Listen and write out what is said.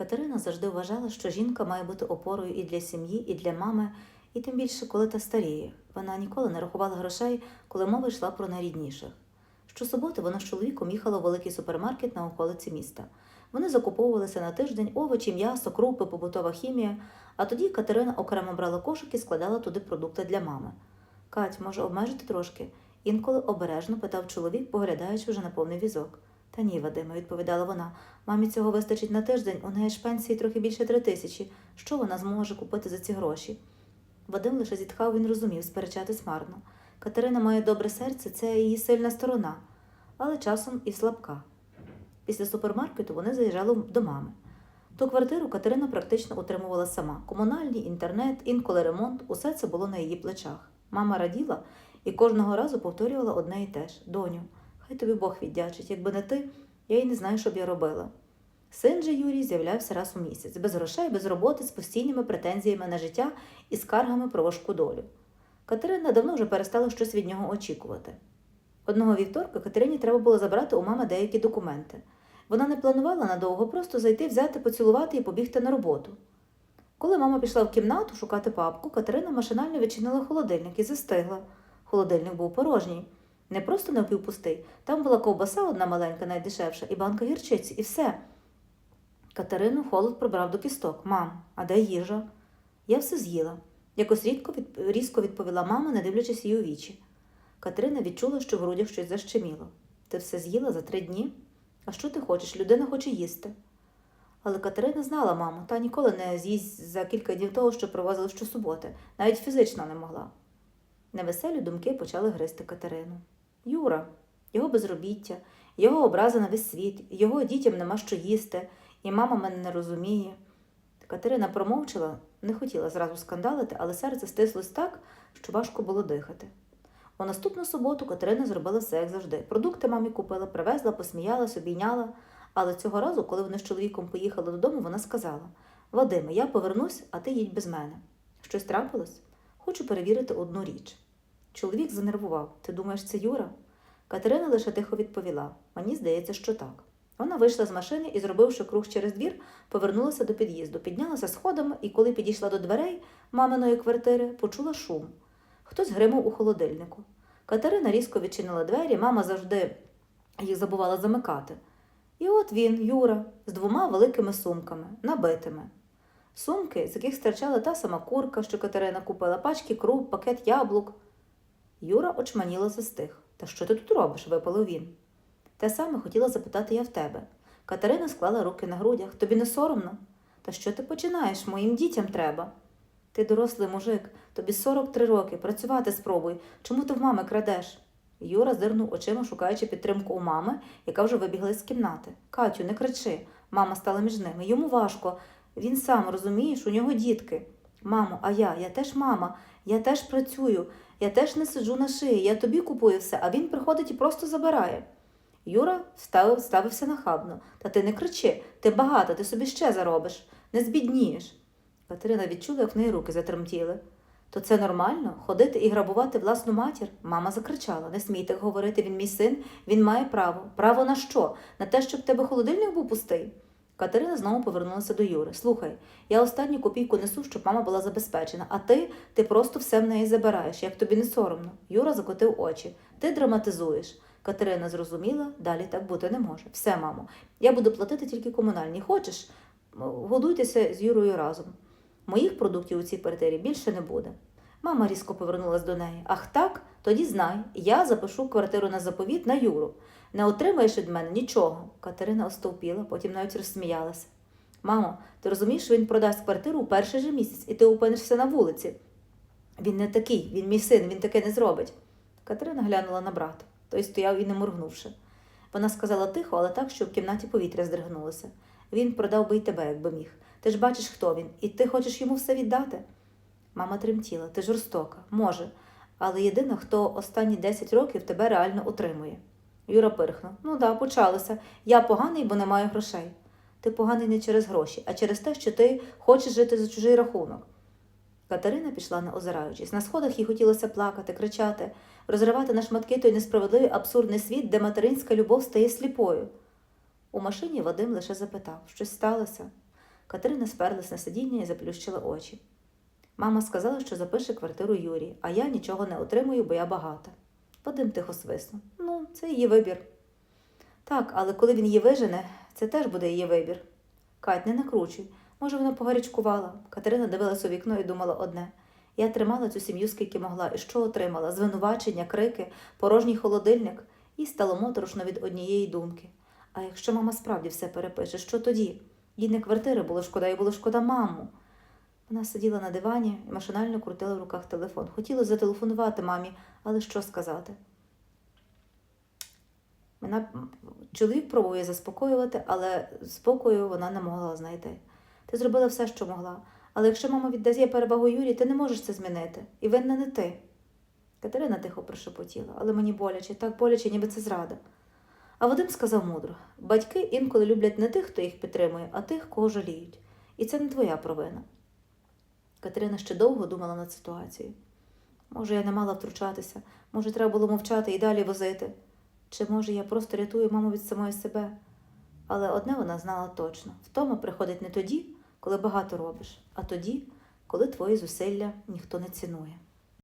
Катерина завжди вважала, що жінка має бути опорою і для сім'ї, і для мами, і тим більше, коли та старіє. Вона ніколи не рахувала грошей, коли мова йшла про найрідніших. Щосуботи вона з чоловіком їхала в великий супермаркет на околиці міста. Вони закуповувалися на тиждень овочі, м'ясо, крупи, побутова хімія, а тоді Катерина окремо брала кошик і складала туди продукти для мами. Кать, може обмежити трошки? Інколи обережно питав чоловік, поглядаючи вже на повний візок. Та ні, Вадиме, відповідала вона. Мамі цього вистачить на тиждень, у неї ж пенсії трохи більше три тисячі. Що вона зможе купити за ці гроші? Вадим лише зітхав, він розумів, сперечатись марно. Катерина має добре серце, це її сильна сторона, але часом і слабка. Після супермаркету вони заїжджали до мами. Ту квартиру Катерина практично утримувала сама. Комунальний, інтернет, інколи ремонт усе це було на її плечах. Мама раділа і кожного разу повторювала одне і те ж доню, хай тобі Бог віддячить, якби не ти, я й не знаю, що б я робила. Син же Юрій з'являвся раз у місяць, без грошей, без роботи, з постійними претензіями на життя і скаргами про важку долю. Катерина давно вже перестала щось від нього очікувати. Одного вівторка Катерині треба було забрати у мами деякі документи. Вона не планувала надовго просто зайти, взяти, поцілувати і побігти на роботу. Коли мама пішла в кімнату шукати папку, Катерина машинально відчинила холодильник і застигла. Холодильник був порожній. Не просто напівпустий. Там була ковбаса одна маленька, найдешевша, і банка гірчиці, і все. Катерину холод пробрав до кісток. Мам, а де їжа? Я все з'їла. Якось рідко від... різко відповіла мама, не дивлячись їй у вічі. Катерина відчула, що в грудях щось защеміло. Ти все з'їла за три дні? А що ти хочеш? Людина хоче їсти. Але Катерина знала маму, та ніколи не з'їсть за кілька днів того, що привозили щосуботи, навіть фізично не могла. Невеселі думки почали гризти Катерину. Юра, його безробіття, його образи на весь світ, його дітям нема що їсти, і мама мене не розуміє. Катерина промовчала, не хотіла зразу скандалити, але серце стислось так, що важко було дихати. У наступну суботу Катерина зробила все, як завжди. Продукти мамі купила, привезла, посміялась, обійняла. Але цього разу, коли вони з чоловіком поїхали додому, вона сказала: Вадиме, я повернусь, а ти їдь без мене. Щось трапилось? Хочу перевірити одну річ. Чоловік занервував. Ти думаєш, це Юра? Катерина лише тихо відповіла: Мені здається, що так. Вона вийшла з машини і, зробивши круг через двір, повернулася до під'їзду, піднялася сходами і, коли підійшла до дверей маминої квартири, почула шум. Хтось гримав у холодильнику. Катерина різко відчинила двері, мама завжди їх забувала замикати. І от він, Юра, з двома великими сумками, набитими. Сумки, з яких стирчала та сама курка, що Катерина купила, пачки круп, пакет яблук. Юра очманіло застиг. Та що ти тут робиш? випалив він. Те саме хотіла запитати я в тебе. Катерина склала руки на грудях. Тобі не соромно? Та що ти починаєш? Моїм дітям треба. Ти дорослий мужик, тобі 43 роки, працювати спробуй. Чому ти в мами крадеш? Юра зирнув очима, шукаючи підтримку у мами, яка вже вибігла з кімнати. Катю, не кричи. Мама стала між ними. Йому важко. Він сам розумієш, у нього дітки. Мамо, а я, я теж мама, я теж працюю, я теж не сиджу на шиї, я тобі купую все, а він приходить і просто забирає. Юра ставив, ставився нахабно. Та ти не кричи, ти багата, ти собі ще заробиш, не збіднієш. Катерина відчула, як в неї руки затремтіли. То це нормально ходити і грабувати власну матір? Мама закричала: Не смій так говорити, він мій син, він має право. Право на що? На те, щоб в тебе холодильник був пустий? Катерина знову повернулася до Юри. Слухай, я останню копійку несу, щоб мама була забезпечена, а ти, ти просто все в неї забираєш, як тобі не соромно. Юра закотив очі. Ти драматизуєш. Катерина зрозуміла, далі так бути не може. Все, мамо, я буду платити тільки комунальні. Хочеш? Годуйтеся з Юрою разом. Моїх продуктів у цій квартирі більше не буде. Мама різко повернулась до неї. Ах так? Тоді знай, я запишу квартиру на заповіт на Юру. Не отримаєш від мене нічого. Катерина остовпіла, потім навіть розсміялася. Мамо, ти розумієш, він продасть квартиру у перший же місяць, і ти опинишся на вулиці. Він не такий, він мій син, він таке не зробить. Катерина глянула на брата. Той стояв і не моргнувши. Вона сказала тихо, але так, що в кімнаті повітря здригнулося. Він продав би й тебе, якби міг. Ти ж бачиш, хто він, і ти хочеш йому все віддати. Мама тремтіла, ти жорстока, може, але єдина, хто останні 10 років тебе реально утримує. Юра пирхнув. Ну да, почалося. Я поганий, бо не маю грошей. Ти поганий не через гроші, а через те, що ти хочеш жити за чужий рахунок. Катерина пішла не озираючись. На сходах їй хотілося плакати, кричати, розривати на шматки той несправедливий абсурдний світ, де материнська любов стає сліпою. У машині Вадим лише запитав, щось сталося. Катерина сперлась на сидіння і заплющила очі. Мама сказала, що запише квартиру Юрі, а я нічого не отримую, бо я багата. Вадим тихо свиснув. Ну, це її вибір. Так, але коли він її вижене, це теж буде її вибір. Кать, не накручуй. Може, вона погарячкувала. Катерина дивилась у вікно і думала одне. Я тримала цю сім'ю скільки могла, і що отримала? Звинувачення, крики, порожній холодильник, і стало моторошно від однієї думки. А якщо мама справді все перепише, що тоді? Їй не квартири було шкода, і було шкода маму. Вона сиділа на дивані і машинально крутила в руках телефон. Хотіла зателефонувати мамі, але що сказати? Вона чоловік пробує заспокоювати, але спокою вона не могла знайти. Ти зробила все, що могла. Але якщо мама віддає перевагу Юрі, ти не можеш це змінити. І винна не ти. Катерина тихо прошепотіла, але мені боляче, так боляче, ніби це зрада. А Вадим сказав мудро: батьки інколи люблять не тих, хто їх підтримує, а тих, кого жаліють. І це не твоя провина. Катерина ще довго думала над ситуацією. Може, я не мала втручатися, може, треба було мовчати і далі возити. Чи може я просто рятую маму від самої себе? Але одне вона знала точно: втома приходить не тоді, коли багато робиш, а тоді, коли твої зусилля ніхто не цінує.